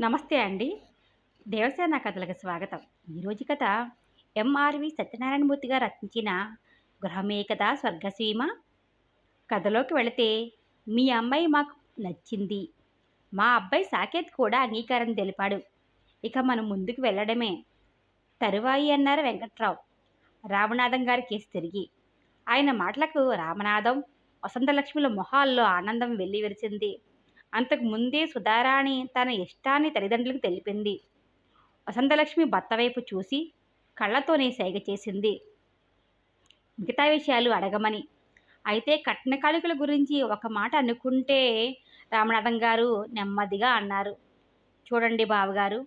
నమస్తే అండి. దేవసేన కథలకు స్వాగతం. ఈరోజు కథ ఎంఆర్వి సత్యనారాయణమూర్తి గారు రచించిన గృహమేకథ స్వర్గసీమ? కథలోకి వెళితే మీ అమ్మాయి మాకు నచ్చింది. మా అబ్బాయి సాకేత్ కూడా అంగీకారం తెలిపాడు. ఇక మనం ముందుకు వెళ్ళడమే. తరువాయి అన్నారు వెంకట్రావు. రామనాథం గారి కేసు తిరిగి. ఆయన మాటలకు రామనాథం వసంతలక్ష్మిల మొహాల్లో ఆనందం వెల్లివిరిచింది. అంతకు ముందే సుధారాణి తన ఇష్టాన్ని తల్లిదండ్రులకు తెలిపింది. వసంతలక్ష్మి భర్త వైపు చూసి కళ్ళతోనే సైగ చేసింది. మిగతా విషయాలు అడగమని. అయితే కట్న కానుకల గురించి ఒక మాట అనుకుంటే రామనాథం గారు నెమ్మదిగా అన్నారు. చూడండి బావగారు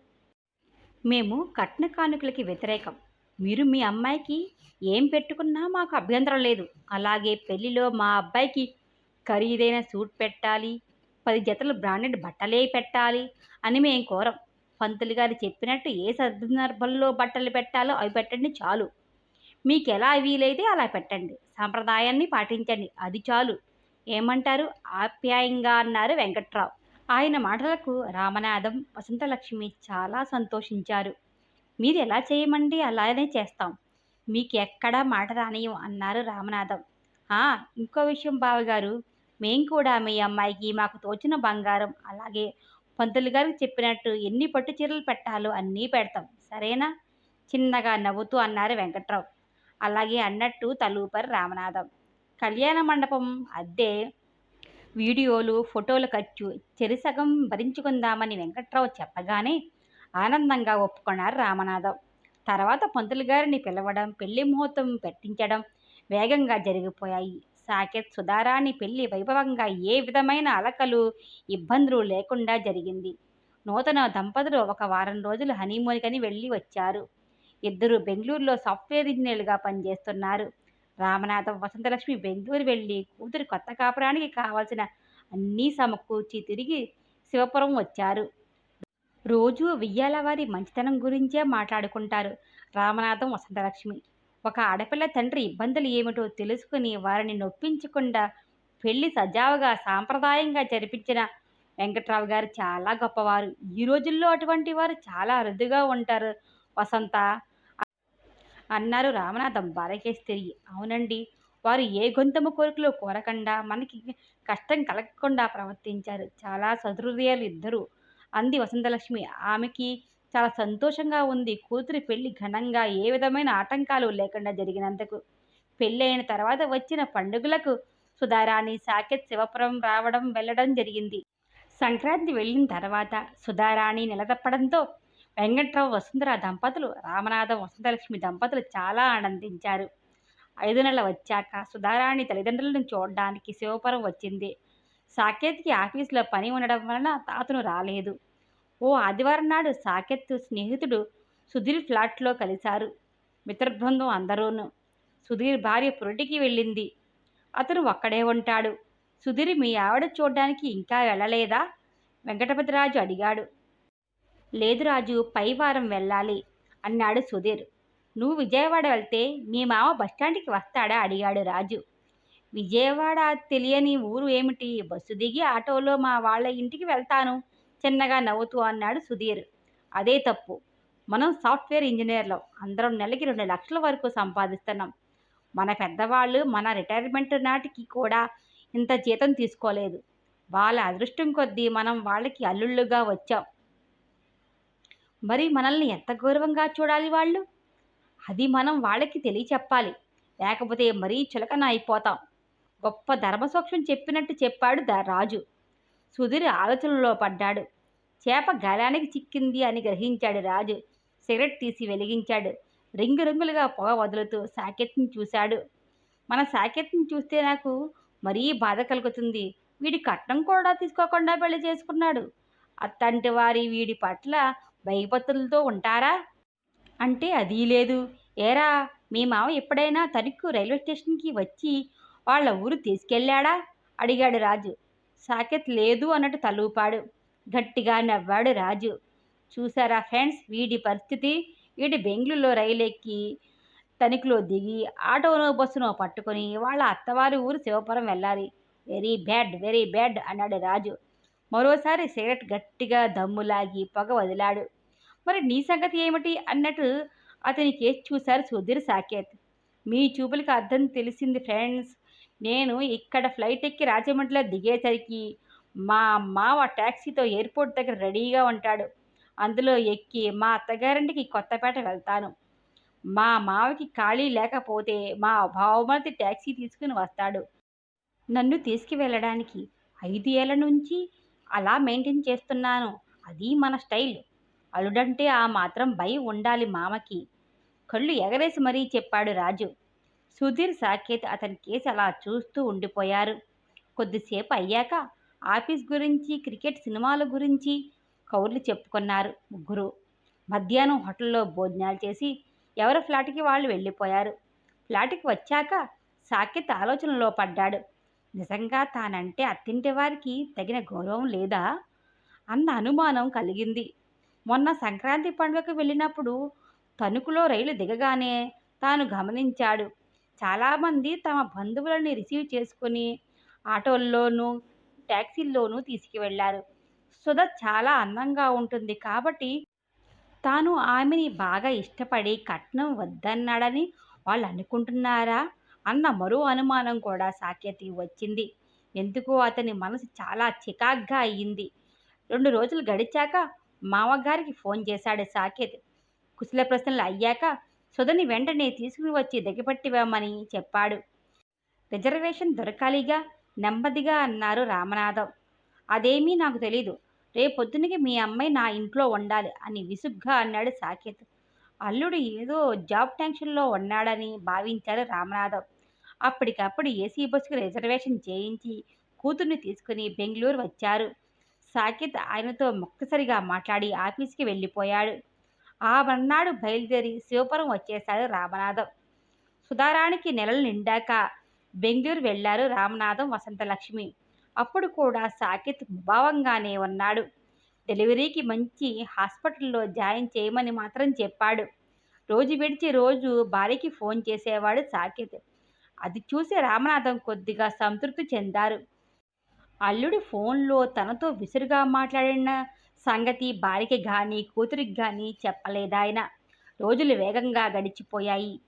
మేము కట్న కానుకలకి వ్యతిరేకం. మీరు మీ అమ్మాయికి ఏం పెట్టుకున్నా మాకు అభ్యంతరం లేదు. అలాగే పెళ్ళిలో మా అబ్బాయికి ఖరీదైన సూట్ పెట్టాలి పది జతలు బ్రాండెడ్ బట్టలే పెట్టాలి అని మేము కోరం. పంతులు గారు చెప్పినట్టు ఏ సందర్భంలో బట్టలు పెట్టాలో అవి పెట్టండి చాలు. మీకు ఎలా వీలైతే అలా పెట్టండి. సాంప్రదాయాన్ని పాటించండి. అది చాలు. ఏమంటారు? ఆప్యాయంగా అన్నారు వెంకట్రావు. ఆయన మాటలకు రామనాథం వసంతలక్ష్మి చాలా సంతోషించారు. మీరు ఎలా చేయమండి? అలానే చేస్తాం. మీకు ఎక్కడా మాట రానియం అన్నారు రామనాథం. ఇంకో విషయం బావగారు. మేం కూడా మీ అమ్మాయికి మాకు తోచిన బంగారం అలాగే పంతులు గారికి చెప్పినట్టు ఎన్ని పట్టు చీరలు పెట్టాలో అన్నీ పెడతాం. సరేనా? చిన్నగా నవ్వుతూ అన్నారు వెంకట్రావు. అలాగే అన్నట్టు తలూపరి రామనాథం. కళ్యాణ మండపం అద్దె. వీడియోలు ఫోటోలు ఖర్చు చెరిసగం భరించుకుందామని వెంకట్రావు చెప్పగానే ఆనందంగా ఒప్పుకున్నారు రామనాథం. తర్వాత పంతులు గారిని పిలవడం పెళ్ళి ముహూర్తం పెట్టించడం వేగంగా జరిగిపోయాయి. సాకెత్ సుధారాణి పెళ్ళి వైభవంగా ఏ విధమైన అలకలు ఇబ్బందులు లేకుండా జరిగింది. నూతన దంపతులు ఒక వారం రోజులు హనీమూన్కని వెళ్ళి వచ్చారు. ఇద్దరు బెంగళూరులో సాఫ్ట్వేర్ ఇంజనీర్లుగా పనిచేస్తున్నారు. రామనాథం వసంతలక్ష్మి బెంగళూరు వెళ్ళి కూతురు కొత్త కాపురానికి కావాల్సిన అన్నీ సమకూర్చి తిరిగి శివపురం వచ్చారు. రోజు వెయ్యాల వారి మంచితనం గురించే మాట్లాడుకుంటారు రామనాథం వసంతలక్ష్మి. ఒక ఆడపిల్ల తండ్రి ఇబ్బందులు ఏమిటో తెలుసుకుని వారిని నొప్పించకుండా పెళ్ళి సజావుగా సాంప్రదాయంగా జరిపించిన వెంకట్రావు గారు చాలా గొప్పవారు. ఈ రోజుల్లో అటువంటి వారు చాలా అరుదుగా ఉంటారు. వసంత అన్నారు రామనాథం బాలకేసి తిరిగి అవునండి వారు ఏ గొంతము కోరికలు కోరకుండా మనకి కష్టం కలగకుండా ప్రవర్తించారు. చాలా సదృదయాలు ఇద్దరు. అంది వసంతలక్ష్మి. ఆమెకి చాలా సంతోషంగా ఉంది. కూతురి పెళ్ళి ఘనంగా ఏ విధమైన ఆటంకాలు లేకుండా జరిగినందుకు. పెళ్ళైన తర్వాత వచ్చిన పండుగలకు సుధారాణి సాకేత్ శివపురం రావడం వెళ్ళడం జరిగింది. సంక్రాంతి వెళ్ళిన తర్వాత సుధారాణి నిలదప్పడంతో వెంకట్రావు వసుంధర దంపతులు రామనాథం వసంతలక్ష్మి దంపతులు చాలా ఆనందించారు. ఐదు నెలలు వచ్చాక సుధారాణి తల్లిదండ్రులను చూడడానికి శివపురం వచ్చింది. సాకేత్కి ఆఫీసులో పని ఉండడం వలన తాతను రాలేదు. ఓ ఆదివారం నాడు సాకెత్తు స్నేహితుడు సుధీర్ ఫ్లాట్లో కలిశారు. మిత్రబృందం అందరూను. సుధీర్ భార్య పురటికి వెళ్ళింది. అతను ఒక్కడే ఉంటాడు. సుధీర్ మీ ఆవిడ చూడడానికి ఇంకా వెళ్ళలేదా? వెంకటపతిరాజు అడిగాడు. లేదు రాజు పై వారం వెళ్ళాలి అన్నాడు సుధీర్. నువ్వు విజయవాడ వెళ్తే మీ మామ బస్టాండ్కి వస్తాడా? అడిగాడు రాజు. విజయవాడ తెలియని ఊరు ఏమిటి? బస్సు దిగి ఆటోలో మా వాళ్ళ ఇంటికి వెళ్తాను. చిన్నగా నవ్వుతూ అన్నాడు సుధీర్. అదే తప్పు. మనం సాఫ్ట్వేర్ ఇంజనీర్లం. అందరం నెలకి రెండు లక్షల వరకు సంపాదిస్తున్నాం. మన పెద్దవాళ్ళు మన రిటైర్మెంట్ నాటికి కూడా ఇంత జీతం తీసుకోలేదు. వాళ్ళ అదృష్టం కొద్దీ మనం వాళ్ళకి అల్లుళ్ళుగా వచ్చాం. మరి మనల్ని ఎంత గౌరవంగా చూడాలి వాళ్ళు? అది మనం వాళ్ళకి తెలియచెప్పాలి. లేకపోతే మరీ చులకన అయిపోతాం. గొప్ప ధర్మసూక్ష్మం చెప్పినట్టు చెప్పాడు ద రాజు. సుధీర్ ఆలోచనలో పడ్డాడు. చేప గాలానికి చిక్కింది అని గ్రహించాడు రాజు. సిగరెట్ తీసి వెలిగించాడు. రింగు రింగులుగా పొగ వదులుతూ సాకెత్ని చూశాడు. మన సాకెత్ని చూస్తే నాకు మరీ బాధ కలుగుతుంది. వీడి కట్నం కూడా తీసుకోకుండా పెళ్ళి చేసుకున్నాడు. అత్తంటి వారి వీడి పట్ల భయపత్తులతో ఉంటారా? అంటే అది లేదు. ఏరా మీ మామ ఎప్పుడైనా తణుకు రైల్వే స్టేషన్కి వచ్చి వాళ్ళ ఊరు తీసుకెళ్ళాడా? అడిగాడు రాజు. సాకెత్ లేదు అన్నట్టు తలూపాడు. గట్టిగా నవ్వాడు రాజు. చూసారా ఫ్రెండ్స్? వీడి పరిస్థితి? వీడి బెంగళూరులో రైలు ఎక్కి తణుకులో దిగి ఆటోనో బస్సునో పట్టుకొని వాళ్ళ అత్తవారి ఊరు శివపురం వెళ్ళాలి. వెరీ బ్యాడ్ వెరీ బ్యాడ్ అన్నాడు రాజు. మరోసారి సిగరెట్ గట్టిగా దమ్ములాగి పొగ వదిలాడు. మరి నీ సంగతి ఏమిటి అన్నట్టు అతని కేసు చూశారు సుధీర్ సాకేత్. మీ చూపులకు అర్థం తెలిసింది ఫ్రెండ్స్. నేను ఇక్కడ ఫ్లైట్ ఎక్కి రాజమండ్రిలో దిగేసరికి మా మావ ట్యాక్సీతో ఎయిర్పోర్ట్ దగ్గర రెడీగా ఉంటాడు. అందులో ఎక్కి మా అత్తగారింటికి కొత్తపేట వెళ్తాను. మా మావకి ఖాళీ లేకపోతే మా భావమతి ట్యాక్సీ తీసుకుని వస్తాడు. నన్ను తీసుకువెళ్ళడానికి ఐదు ఏళ్ళ నుంచి అలా మెయింటైన్ చేస్తున్నాను. అది మన స్టైల్. అల్లుడంటే ఆ మాత్రం భయం ఉండాలి మామకి. కళ్ళు ఎగరేసి మరీ చెప్పాడు రాజు. సుధీర్ సాకేత్ అతని కేసు అలా చూస్తూ ఉండిపోయారు. కొద్దిసేపు అయ్యాక ఆఫీస్ గురించి క్రికెట్ సినిమాల గురించి కౌర్లు చెప్పుకున్నారు ముగ్గురు. మధ్యాహ్నం హోటల్లో భోజనాలు చేసి ఎవరి ఫ్లాట్కి వాళ్ళు వెళ్ళిపోయారు. ఫ్లాట్కి వచ్చాక సాకిత్ ఆలోచనలో పడ్డాడు. నిజంగా తానంటే అత్తింటి వారికి తగిన గౌరవం లేదా? అన్న అనుమానం కలిగింది. మొన్న సంక్రాంతి పండుగకు వెళ్ళినప్పుడు తణుకులో రైలు దిగగానే తాను గమనించాడు. చాలామంది తమ బంధువులని రిసీవ్ చేసుకుని ఆటోల్లోనూ ట్యాక్సీల్లోనూ తీసుకువెళ్ళారు సుధ చాలా అందంగా ఉంటుంది కాబట్టి తాను ఆమెని బాగా ఇష్టపడి కట్నం వద్దన్నాడని వాళ్ళు అనుకుంటున్నారా? అన్న మరో అనుమానం కూడా సాకేతి వచ్చింది. ఎందుకో అతని మనసు చాలా చికాగ్గా అయ్యింది. రెండు రోజులు గడిచాక మామగారికి ఫోన్ చేశాడు సాకేత్. కుశల ప్రశ్నలు అయ్యాక సుధని వెంటనే తీసుకుని వచ్చి దిగపట్టివ్వమని చెప్పాడు. రిజర్వేషన్ దొరకాలిగా. నెమ్మదిగా అన్నారు రామనాథం. అదేమీ నాకు తెలీదు. రేపొద్దునకి మీ అమ్మాయి నా ఇంట్లో ఉండాలి అని విసుగ్గా అన్నాడు సాకేత్. అల్లుడు ఏదో జాబ్ టెన్షన్లో ఉన్నాడని భావించారు రామనాథం. అప్పటికప్పుడు ఏసీ బస్సుకు రిజర్వేషన్ చేయించి కూతుర్ని తీసుకుని బెంగళూరు వచ్చారు. సాకేత్ ఆయనతో మొక్కసరిగా మాట్లాడి ఆఫీస్కి వెళ్ళిపోయాడు. ఆ మర్నాడు బయలుదేరి శివపురం వచ్చేశాడు రామనాథం. సుధారానికి నెలలు నిండాక బెంగళూరు వెళ్ళారు రామనాథం వసంతలక్ష్మి. అప్పుడు కూడా సాకేత్ భావంగానే ఉన్నాడు. డెలివరీకి మంచి హాస్పిటల్లో జాయిన్ చేయమని మాత్రం చెప్పాడు. రోజు విడిచి రోజు భార్యకి ఫోన్ చేసేవాడు సాకేత్. అది చూసి రామనాథం కొద్దిగా సంతృప్తి చెందారు. అల్లుడు ఫోన్లో తనతో విసురుగా మాట్లాడిన సంగతి భార్యకి కానీ కూతురికి కానీ చెప్పలేదాయన. రోజులు వేగంగా గడిచిపోయాయి.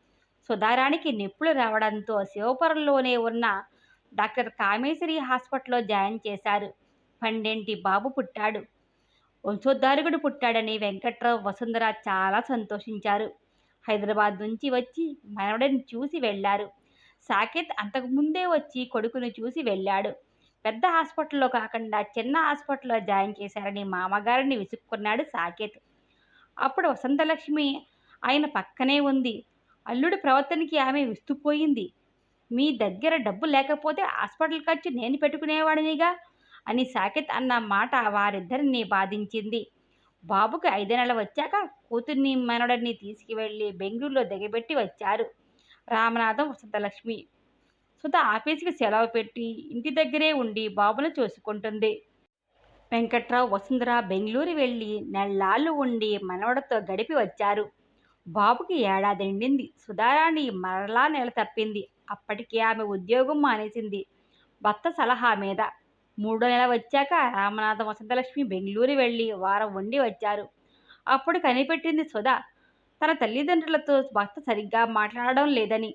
సుధారానికి నిప్పులు రావడంతో శివపురంలోనే ఉన్న డాక్టర్ కామేశ్వరి హాస్పిటల్లో జాయిన్ చేశారు. పండేంటి బాబు పుట్టాడు. వంశోద్ధారకుడు పుట్టాడని వెంకట్రావు వసుంధర చాలా సంతోషించారు. హైదరాబాద్ నుంచి వచ్చి మనవడిని చూసి వెళ్ళారు. సాకేత్ అంతకుముందే వచ్చి కొడుకును చూసి వెళ్ళాడు. పెద్ద హాస్పిటల్లో కాకుండా చిన్న హాస్పిటల్లో జాయిన్ చేశారని మామగారిని విసుక్కున్నాడు సాకేత్. అప్పుడు వసంతలక్ష్మి ఆయన పక్కనే ఉంది. అల్లుడి ప్రవర్తనకి ఆమె విస్తుపోయింది. మీ దగ్గర డబ్బు లేకపోతే హాస్పిటల్ ఖర్చు నేను పెట్టుకునేవాడినిగా? అని సాకేత్ అన్న మాట వారిద్దరిని బాధించింది. బాబుకి ఐదు నెలలు వచ్చాక కూతుర్ని మనవడిని తీసుకువెళ్ళి బెంగళూరులో దిగబెట్టి వచ్చారు రామనాథం వసంతలక్ష్మి. సుధ ఆఫీస్కి సెలవు పెట్టి ఇంటి దగ్గరే ఉండి బాబును చూసుకుంటుంది. వెంకట్రావు వసుంధర బెంగళూరు వెళ్ళి నెల్లాళ్ళు ఉండి మనవడతో గడిపి వచ్చారు. బాబుకి ఏడాది నిండింది సుధారాణి మరలా నెల తప్పింది అప్పటికే ఆమె ఉద్యోగం మానేసింది. భర్త సలహా మీద మూడో నెల వచ్చాక రామనాథం వసంతలక్ష్మి బెంగళూరు వెళ్ళి వారం ఉండి వచ్చారు. అప్పుడు కనిపెట్టింది సుధా. తన తల్లిదండ్రులతో భర్త సరిగ్గా మాట్లాడడం లేదని.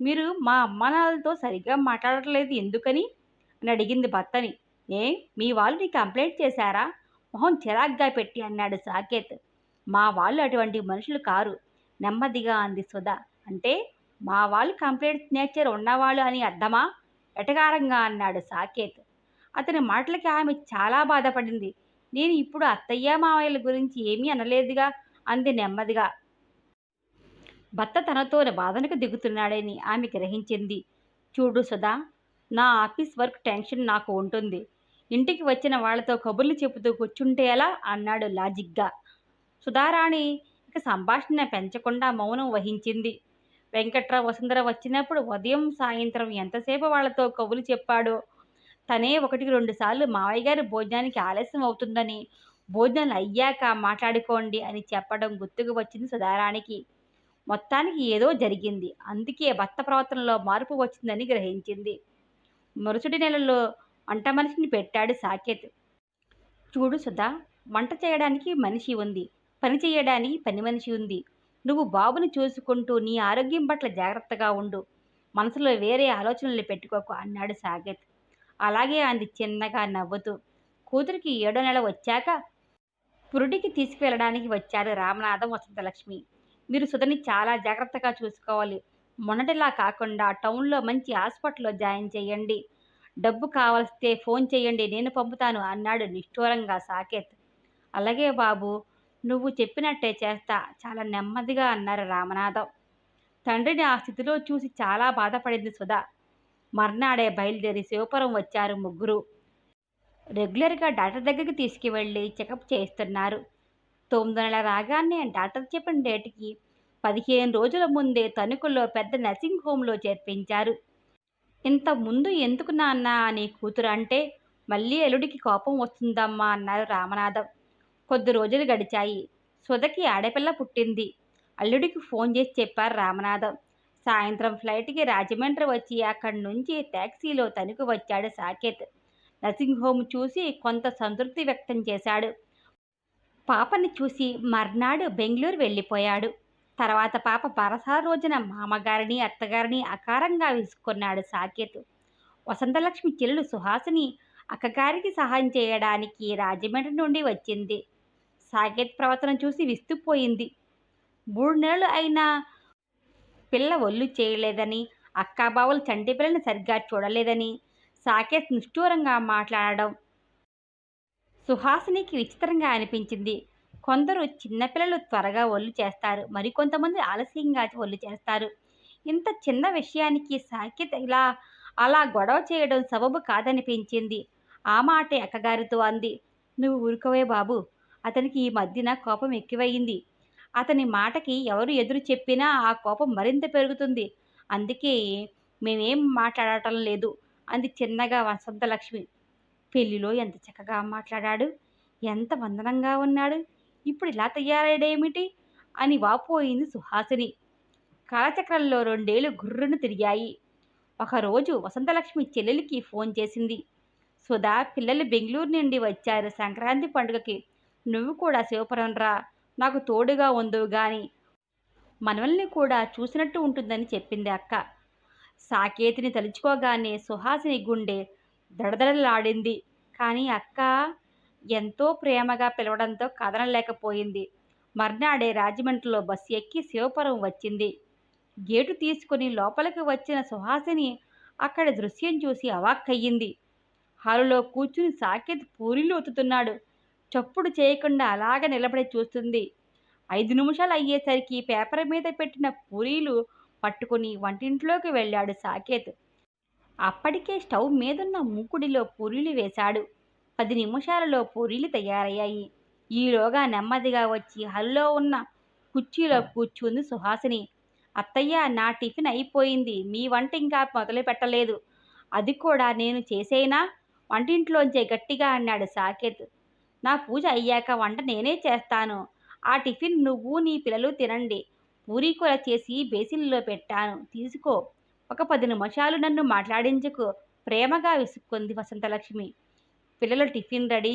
మీరు మా అమ్మానాన్నలతో సరిగ్గా మాట్లాడట్లేదు ఎందుకని? అని అడిగింది భర్తని. ఏ మీ వాళ్ళు నీ కంప్లైంట్ చేశారా? మొహం చిరాగ్గా పెట్టి అన్నాడు సాకేత్. మా వాళ్ళు అటువంటి మనుషులు కారు. నెమ్మదిగా అంది సుధా. అంటే మా వాళ్ళు కంప్లీట్ నేచర్ ఉన్నవాళ్ళు అని అర్థమా? ఎటకారంగా అన్నాడు సాకేత్. అతని మాటలకి ఆమె చాలా బాధపడింది. నేను ఇప్పుడు అత్తయ్య మావయ్యల గురించి ఏమీ అనలేదుగా అంది నెమ్మదిగా. భర్త తనతో బాధనకు దిగుతున్నాడని ఆమె గ్రహించింది. చూడు సుధా నా ఆఫీస్ వర్క్ టెన్షన్ నాకు ఉంటుంది. ఇంటికి వచ్చిన వాళ్ళతో కబుర్లు చెబుతూ కూర్చుంటే ఎలా? అన్నాడు లాజిక్గా. సుధారాణి ఇక సంభాషణ పెంచకుండా మౌనం వహించింది. వెంకట్రావు వసుంధర వచ్చినప్పుడు ఉదయం సాయంత్రం ఎంతసేపు వాళ్ళతో కవులు చెప్పాడో? తనే ఒకటికి రెండు సార్లు మావయ్య గారి భోజనానికి ఆలస్యం అవుతుందని భోజనాలు అయ్యాక మాట్లాడుకోండి అని చెప్పడం గుర్తుకు వచ్చింది సుధారానికి మొత్తానికి ఏదో జరిగింది. అందుకే భర్త ప్రవర్తనలో మార్పు వచ్చిందని గ్రహించింది. మరుసటి నెలలో వంట మనిషిని పెట్టాడు సాకేత్. చూడు సుధా వంట చేయడానికి మనిషి ఉంది. పని చేయడానికి పని మనిషి ఉంది. నువ్వు బాబుని చూసుకుంటూ నీ ఆరోగ్యం పట్ల జాగ్రత్తగా ఉండు. మనసులో వేరే ఆలోచనలు పెట్టుకోకు అన్నాడు సాగత్. అలాగే అంది చిన్నగా నవ్వుతూ. కూతురికి ఏడో నెల వచ్చాక పురుడికి తీసుకువెళ్ళడానికి వచ్చారు రామనాథం వసంతలక్ష్మి. మీరు సుధని చాలా జాగ్రత్తగా చూసుకోవాలి. మొన్నటిలా కాకుండా టౌన్లో మంచి హాస్పిటల్లో జాయిన్ చేయండి. డబ్బు కావలిస్తే ఫోన్ చేయండి నేను పంపుతాను అన్నాడు నిష్ఠూరంగా సాకేత్ అలాగే బాబు నువ్వు చెప్పినట్టే చేస్తా. చాలా నెమ్మదిగా అన్నారు రామనాథం. తండ్రిని ఆ స్థితిలో చూసి చాలా బాధపడింది సుధా. మర్నాడే బయలుదేరి శివపురం వచ్చారు ముగ్గురు. రెగ్యులర్గా డాక్టర్ దగ్గరికి తీసుకువెళ్ళి చెకప్ చేస్తున్నారు తొమ్మిది నెలల రాగానే డాక్టర్ చెప్పిన డేట్కి పదిహేను రోజుల ముందే తణుకుల్లో పెద్ద నర్సింగ్ హోమ్లో చేర్పించారు. ఇంత ముందు ఎందుకు నాన్న అని కూతురు అంటే మళ్ళీ ఎలుడికి కోపం వస్తుందమ్మా అన్నారు రామనాథం. కొద్ది రోజులు గడిచాయి. సుధకి ఆడపిల్ల పుట్టింది. అల్లుడికి ఫోన్ చేసి చెప్పారు రామనాథం. సాయంత్రం ఫ్లైట్కి రాజమండ్రి వచ్చి అక్కడి నుంచి ట్యాక్సీలో తణుకు వచ్చాడు సాకేత్. నర్సింగ్ హోమ్ చూసి కొంత సంతృప్తి వ్యక్తం చేశాడు. పాపని చూసి మర్నాడు బెంగళూరు వెళ్ళిపోయాడు. తర్వాత పాప బరసా రోజున మామగారిని అత్తగారిని అకారంగా విసుకున్నాడు సాకేత్. వసంతలక్ష్మి చెల్లెలు సుహాసిని అక్కగారికి సహాయం చేయడానికి రాజమండ్రి నుండి వచ్చింది. సాకేత్ ప్రవర్తన చూసి విస్తుపోయింది. మూడు నెలలు అయినా పిల్ల ఒళ్ళు చేయలేదని అక్కాబావులు చంటి పిల్లని సరిగ్గా చూడలేదని సాకేత్ నిష్ఠూరంగా మాట్లాడడం సుహాసినికి విచిత్రంగా అనిపించింది. కొందరు చిన్నపిల్లలు త్వరగా ఒళ్ళు చేస్తారు మరికొంతమంది ఆలస్యంగా ఒళ్ళు చేస్తారు. ఇంత చిన్న విషయానికి సాకేత్ ఇలా అలా గొడవ చేయడం సబబు కాదనిపించింది. ఆ మాటే అక్కగారితో అంది. నువ్వు ఊరుకోవే బాబు అతనికి ఈ మధ్యన కోపం ఎక్కువయింది అతని మాటకి ఎవరు ఎదురు చెప్పినా ఆ కోపం మరింత పెరుగుతుంది. అందుకే మేమేం మాట్లాడటం లేదు అంది చిన్నగా వసంతలక్ష్మి. పెళ్ళిలో ఎంత చక్కగా మాట్లాడాడు? ఎంత వందనంగా ఉన్నాడు? ఇప్పుడు ఇలా తయారయ్యాడేమిటి? అని వాపోయింది సుహాసిని. కాలచక్రంలో రెండేళ్ళు గుర్రును తిరిగాయి. ఒకరోజు వసంతలక్ష్మి చెల్లెలికి ఫోన్ చేసింది. సుధా పిల్లలు బెంగళూరు నుండి వచ్చారు సంక్రాంతి పండుగకి. నువ్వు కూడా శివపురం రా నాకు తోడుగా ఉందువు గాని. మనవల్ని కూడా చూసినట్టు ఉంటుందని చెప్పింది అక్క. సాకేతిని తలుచుకోగానే సుహాసిని గుండె దడదడలాడింది. కానీ అక్క ఎంతో ప్రేమగా పిలవడంతో కదలలేకపోయింది. మర్నాడే రాజమండ్రిలో బస్సు ఎక్కి శివపురం వచ్చింది. గేటు తీసుకుని లోపలికి వచ్చిన సుహాసిని అక్కడ దృశ్యం చూసి అవాక్కయ్యింది. హాలులో కూర్చుని సాకేత్ పూరీలు ఒత్తుతున్నాడు చప్పుడు చేయకుండా అలాగ నిలబడి చూస్తుంది. ఐదు నిమిషాలు అయ్యేసరికి పేపర్ మీద పెట్టిన పూరీలు పట్టుకుని వంటింట్లోకి వెళ్ళాడు సాకేత్. అప్పటికే స్టవ్ మీదున్న మూకుడిలో పూరీలు వేశాడు. పది నిమిషాలలో పూరీలు తయారయ్యాయి. ఈలోగా నెమ్మదిగా వచ్చి హల్లో ఉన్న కుర్చీలో కూర్చుంది సుహాసిని. అత్తయ్య నా టిఫిన్ అయిపోయింది. మీ వంట ఇంకా మొదలు పెట్టలేదు. అది కూడా నేను చేసేనా? వంటింట్లోంచే గట్టిగా అన్నాడు సాకేత్. నా పూజ అయ్యాక వంట నేనే చేస్తాను. ఆ టిఫిన్ నువ్వు నీ పిల్లలు తినండి. పూరీ కూర చేసి బేసిన్లో పెట్టాను. తీసుకో. ఒక పది నిమిషాలు నన్ను మాట్లాడించుకు. ప్రేమగా విసుక్కుంది వసంతలక్ష్మి. పిల్లలు టిఫిన్ రెడీ.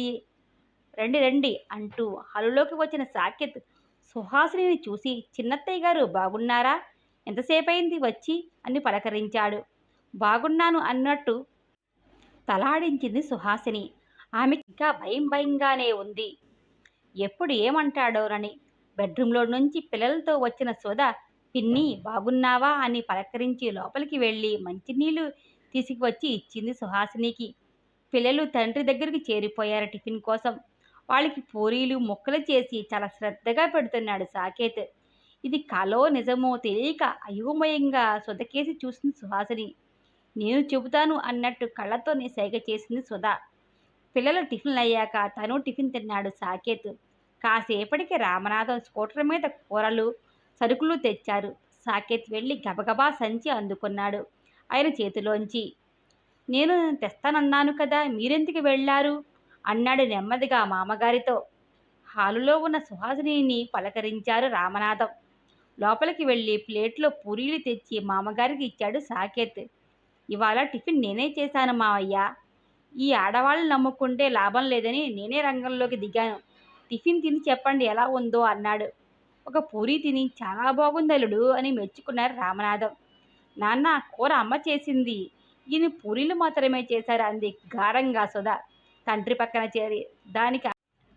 రండి రండి అంటూ హలులోకి వచ్చిన సాకేత్ సుహాసిని చూసి చిన్నత్తయ్య గారు బాగున్నారా? ఎంతసేపయింది వచ్చి? అని పలకరించాడు. బాగున్నాను అన్నట్టు తలాడించింది సుహాసిని. ఆమె ఇంకా భయం భయంగానే ఉంది. ఎప్పుడు ఏమంటాడోనని బెడ్రూమ్లో నుంచి పిల్లలతో వచ్చిన సుధ పిన్ని బాగున్నావా అని పలకరించి లోపలికి వెళ్ళి మంచినీళ్ళు తీసుకువచ్చి ఇచ్చింది సుహాసినికి. పిల్లలు తండ్రి దగ్గరికి చేరిపోయారు టిఫిన్ కోసం. వాళ్ళకి పూరీలు ముక్కలు చేసి చాలా శ్రద్ధగా పెడుతున్నాడు సాకేత్. ఇది కలో నిజమో తెలియక అయోమయంగా సుధకేసి చూసింది సుహాసిని. నేను చెబుతాను అన్నట్టు కళ్ళతోనే సైగ చేసింది సుధా పిల్లలు టిఫిన్లు అయ్యాక తను టిఫిన్ తిన్నాడు సాకేత్. కాసేపటికి రామనాథం స్కూటర్ మీద కూరలు సరుకులు తెచ్చారు. సాకేత్ వెళ్ళి గబగబా సంచి అందుకున్నాడు. ఆయన చేతిలోంచి నేను తెస్తానన్నాను కదా మీరెందుకు వెళ్ళారు? అన్నాడు నెమ్మదిగా మామగారితో. హాలులో ఉన్న సుహాసిని పలకరించారు రామనాథం. లోపలికి వెళ్ళి ప్లేట్లో పూరీలు తెచ్చి మామగారికి ఇచ్చాడు సాకేత్. ఇవాళ టిఫిన్ నేనే చేశాను మావయ్య. ఈ ఆడవాళ్ళు నమ్ముకుంటే లాభం లేదని నేనే రంగంలోకి దిగాను. టిఫిన్ తిని చెప్పండి ఎలా ఉందో అన్నాడు. ఒక పూరి తిని చాలా బాగుంది అల్లుడు అని మెచ్చుకున్నారు రామనాథం. నాన్న కూర అమ్మ చేసింది. ఈయన పూరీలు మాత్రమే చేశారు అంది గాఢంగా సుధా. తండ్రి పక్కన చేరి దానికి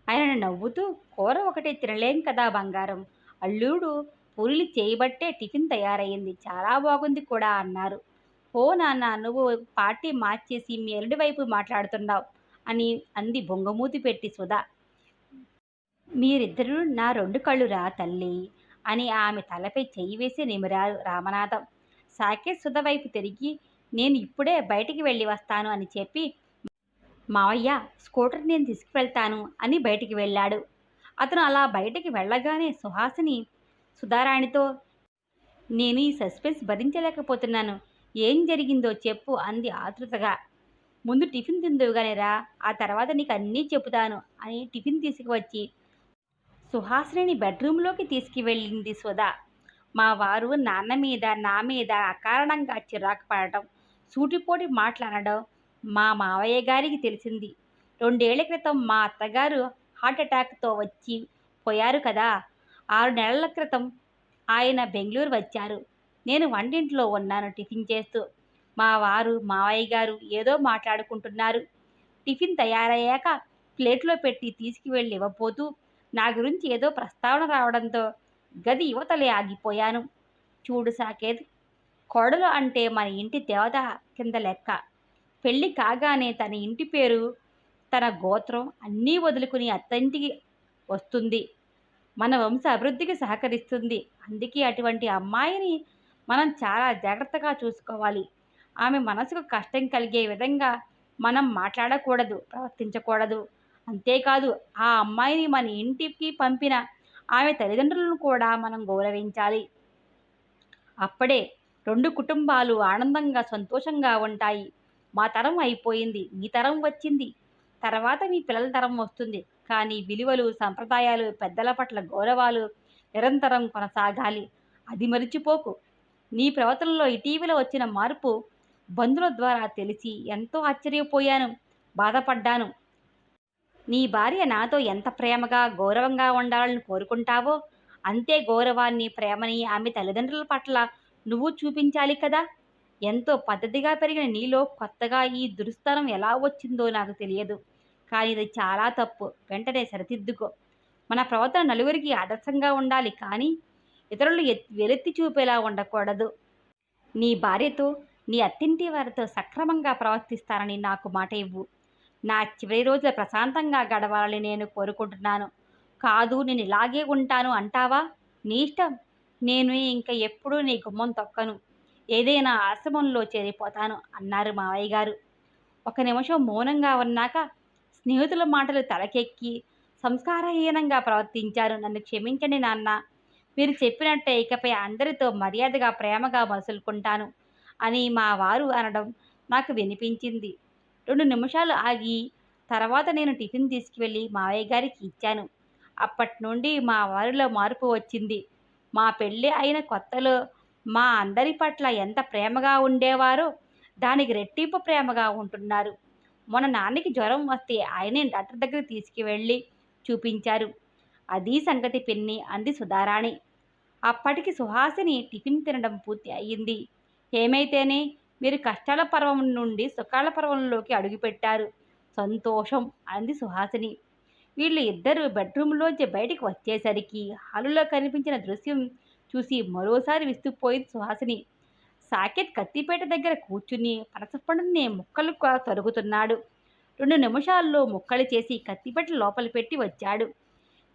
ఆయన నవ్వుతూ కూర ఒకటే తినలేం కదా బంగారం. అల్లుడు పూరీలు చేయబట్టే టిఫిన్ తయారయ్యింది చాలా బాగుంది కూడా అన్నారు. ఓ నాన్న నువ్వు పార్టీ మార్చేసి మీ ఎల్లుడి వైపు మాట్లాడుతున్నావు అని అంది బొంగమూతి పెట్టి సుధా. మీరిద్దరూ నా రెండు కళ్ళురా తల్లి అని ఆమె తలపై చెయ్యి వేసి నిమిరారు రామనాథం. సాకేత్ సుధ వైపు తిరిగి నేను ఇప్పుడే బయటికి వెళ్ళి వస్తాను అని చెప్పి మావయ్య స్కూటర్ నేను తీసుకువెళ్తాను అని బయటికి వెళ్ళాడు. అతను అలా బయటికి వెళ్ళగానే సుహాసిని సుధారాణితో నేను ఈ సస్పెన్స్ భరించలేకపోతున్నాను. ఏం జరిగిందో చెప్పు అంది ఆతృతగా ముందు టిఫిన్ తిందువుగానేరా ఆ తర్వాత నీకు అన్నీ చెబుతాను అని టిఫిన్ తీసుకువచ్చి సుహాసిని బెడ్రూమ్లోకి తీసుకువెళ్ళింది సుధా. మా వారు నాన్న మీద నా మీద అకారణంగా చిరాకు పడటం సూటిపోటి మాట్లాడడం మా మావయ్య గారికి తెలిసింది. రెండేళ్ళ క్రితం మా అత్తగారు హార్ట్ అటాక్తో వచ్చి పోయారు కదా. ఆరు నెలల క్రితం ఆయన బెంగళూరు వచ్చారు. నేను వంటింట్లో ఉన్నాను టిఫిన్ చేస్తూ. మా వారు మావయ్య గారు ఏదో మాట్లాడుకుంటున్నారు. టిఫిన్ తయారయ్యాక ప్లేట్లో పెట్టి తీసుకువెళ్ళి ఇవ్వబోతూ నా గురించి ఏదో ప్రస్తావన రావడంతో గది యువతలే ఆగిపోయాను. చూడు సాకేత్ కోడలు అంటే మన ఇంటి దేవత కింద లెక్క. పెళ్ళి కాగానే తన ఇంటి పేరు తన గోత్రం అన్నీ వదులుకుని అత్తంటికి వస్తుంది. మన వంశ అభివృద్ధికి సహకరిస్తుంది. అందుకే అటువంటి అమ్మాయిని మనం చాలా జాగ్రత్తగా చూసుకోవాలి. ఆమె మనసుకు కష్టం కలిగే విధంగా మనం మాట్లాడకూడదు ప్రవర్తించకూడదు. అంతేకాదు ఆ అమ్మాయిని మన ఇంటికి పంపిన ఆమె తల్లిదండ్రులను కూడా మనం గౌరవించాలి. అప్పుడే రెండు కుటుంబాలు ఆనందంగా సంతోషంగా ఉంటాయి. మా తరం అయిపోయింది మీ తరం వచ్చింది. తర్వాత మీ పిల్లల తరం వస్తుంది. కానీ విలువలు సంప్రదాయాలు పెద్దల పట్ల గౌరవాలు నిరంతరం కొనసాగాలి. అది మరిచిపోకు. నీ ప్రవర్తనలో ఇటీవల వచ్చిన మార్పు బంధువుల ద్వారా తెలిసి ఎంతో ఆశ్చర్యపోయాను బాధపడ్డాను. నీ భార్య నాతో ఎంత ప్రేమగా గౌరవంగా ఉండాలని కోరుకుంటావో అంతే గౌరవాన్ని ప్రేమని ఆమె తల్లిదండ్రుల పట్ల నువ్వు చూపించాలి కదా. ఎంతో పద్ధతిగా పెరిగిన నీలో కొత్తగా ఈ దురుస్థానం ఎలా వచ్చిందో నాకు తెలియదు కానీ ఇది చాలా తప్పు. వెంటనే సరిదిద్దుకో. మన ప్రవర్తన నలుగురికి ఆదర్శంగా ఉండాలి కానీ ఇతరులు వెలెత్తి చూపేలా ఉండకూడదు. నీ భార్యతో నీ అత్తింటి వారితో సక్రమంగా ప్రవర్తిస్తానని నాకు మాట ఇవ్వు. నా చివరి రోజులు ప్రశాంతంగా గడవాలని నేను కోరుకుంటున్నాను. కాదు నేను ఇలాగే ఉంటాను అంటావా? నీ ఇష్టం. నేను ఇంకా ఎప్పుడూ నీ గుమ్మం తొక్కను. ఏదైనా ఆశ్రమంలో చేరిపోతాను అన్నారు మావయ్య గారు. ఒక నిమిషం మౌనంగా ఉన్నాక స్నేహితుల మాటలు తలకెక్కి సంస్కారహీనంగా ప్రవర్తించారు. నన్ను క్షమించండి నాన్న. మీరు చెప్పినట్టే ఇకపై అందరితో మర్యాదగా ప్రేమగా మసులుకుంటాను అని మా వారు అనడం నాకు వినిపించింది. రెండు నిమిషాలు ఆగి తర్వాత నేను టిఫిన్ తీసుకువెళ్ళి మావయ్య గారికి ఇచ్చాను. అప్పటి నుండి మా వారిలో మార్పు వచ్చింది. మా పెళ్ళి అయిన కొత్తలో మా అందరి పట్ల ఎంత ప్రేమగా ఉండేవారో దానికి రెట్టింపు ప్రేమగా ఉంటున్నారు. మొన్న నాన్నకి జ్వరం వస్తే ఆయనే డాక్టర్ దగ్గర తీసుకువెళ్ళి చూపించారు. అది సంగతి పిన్ని అంది సుధారాణి. అప్పటికి సుహాసిని టిఫిన్ తినడం పూర్తి అయ్యింది. ఏమైతేనే మీరు కష్టాల పర్వం నుండి సుఖాల పర్వంలోకి అడుగుపెట్టారు. సంతోషం అంది సుహాసిని. వీళ్ళు ఇద్దరు బెడ్రూమ్లోంచి బయటికి వచ్చేసరికి హాలులో కనిపించిన దృశ్యం చూసి మరోసారి విస్తుపోయింది సుహాసిని. సాకేత్ కత్తిపేట దగ్గర కూర్చుని పనసపండుని ముక్కలు తరుగుతున్నాడు. రెండు నిమిషాల్లో ముక్కలు చేసి కత్తిపేట లోపల పెట్టి వచ్చాడు.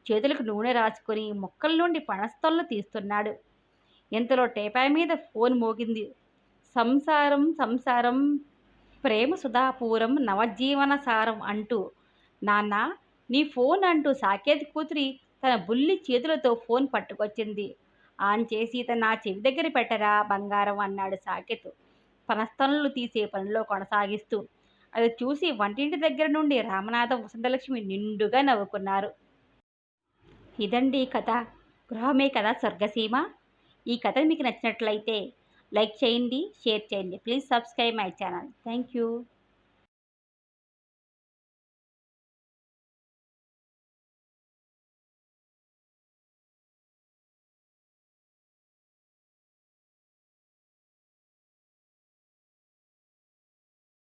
చేతులకు నూనె రాసుకొని మొక్కల నుండి పనస్తళ్ళు తీస్తున్నాడు. ఇంతలో టేపాయ్ మీద ఫోన్ మోగింది. సంసారం సంసారం ప్రేమ సుధాపూరం నవజీవన సారం అంటూ. నాన్న నీ ఫోన్ అంటూ సాకేత్ కూతురి తన బుల్లి చేతులతో ఫోన్ పట్టుకొచ్చింది. ఆన్ చేసి తన నా చెవి దగ్గర పెట్టరా బంగారం అన్నాడు సాకేత్. పనస్తనులు తీసే పనిలో కొనసాగిస్తూ. అది చూసి వంటింటి దగ్గర నుండి రామనాథం వసంతలక్ష్మి నిండుగా నవ్వుకున్నారు. ఇదండి కథ. గృహమే కదా స్వర్గసీమ? ఈ కథ మీకు నచ్చినట్లయితే లైక్ చేయండి షేర్ చేయండి. Please subscribe my channel. Thank you.